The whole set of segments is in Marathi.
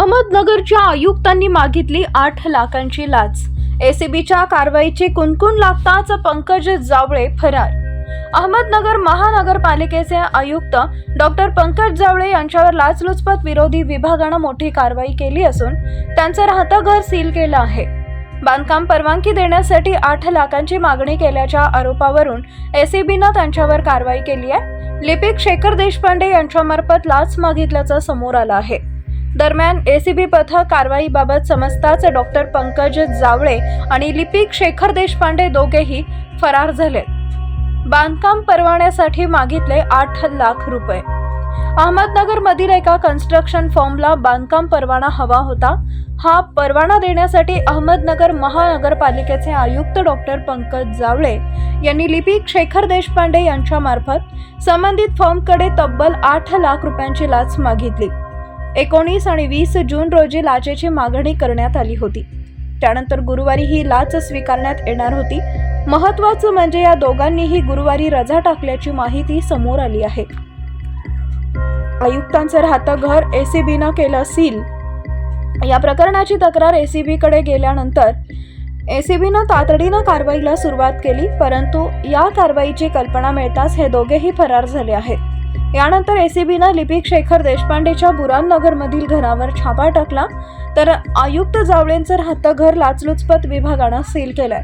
अहमदनगरच्या आयुक्तांनी मागितली आठ लाखांची लाच. एसीबीच्या कारवाईची कुणकुण लागताच पंकज जावळे फरार. अहमदनगर महानगरपालिकेचे आयुक्त डॉक्टर पंकज जावळे यांच्यावर लाचलुचपत विरोधी विभागानं मोठी कारवाई केली असून त्यांचं राहतं घर सील केलं आहे. बांधकाम परवानगी देण्यासाठी आठ लाखांची मागणी केल्याच्या आरोपावरून एसीबीनं त्यांच्यावर कारवाई केली आहे. लिपिक शेखर देशपांडे यांच्यामार्फत लाच मागितल्याचं समोर आलं आहे. दरम्यान एसीबी पथक कारवाईबाबत समजताच डॉक्टर पंकज जावळे आणि लिपिक शेखर देशपांडे दोघेही फरार झाले. बांधकाम परवान्यासाठी मागितले आठ लाख रुपये. अहमदनगरमधील एका कन्स्ट्रक्शन फॉर्मला बांधकाम परवाना हवा होता. हा परवाना देण्यासाठी अहमदनगर महानगरपालिकेचे आयुक्त डॉक्टर पंकज जावळे यांनी लिपिक शेखर देशपांडे यांच्यामार्फत संबंधित फॉर्मकडे तब्बल आठ लाख रुपयांची लाच मागितली. एकोणीस आणि वीस जून रोजी लाचेची मागणी करण्यात आली होती. त्यानंतर गुरुवारी ही लाच स्वीकारण्यात येणार होती. महत्वाचं म्हणजे या दोघांनीही गुरुवारी रजा टाकल्याची माहिती समोर आली आहे. आयुक्तांचं राहतं घर एसीबीनं केलं सील. या प्रकरणाची तक्रार एसीबीकडे गेल्यानंतर एसीबीनं तातडीनं कारवाईला सुरुवात केली परंतु या कारवाईची कल्पना मिळताच हे दोघेही फरार झाले आहेत. यानंतर एसीबीनं लिपिक शेखर देशपांडेच्या बुराननगरमधील घरावर छापा टाकला तर आयुक्त जावळेंचं राहतं घर लाचलुचपत विभागानं सील केलंय.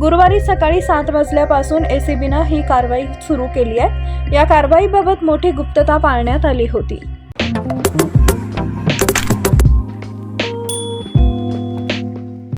गुरुवारी सकाळी सात वाजल्यापासून एसीबीनं ही कारवाई सुरू केली आहे या कारवाईबाबत मोठी गुप्तता पाळण्यात आली होती.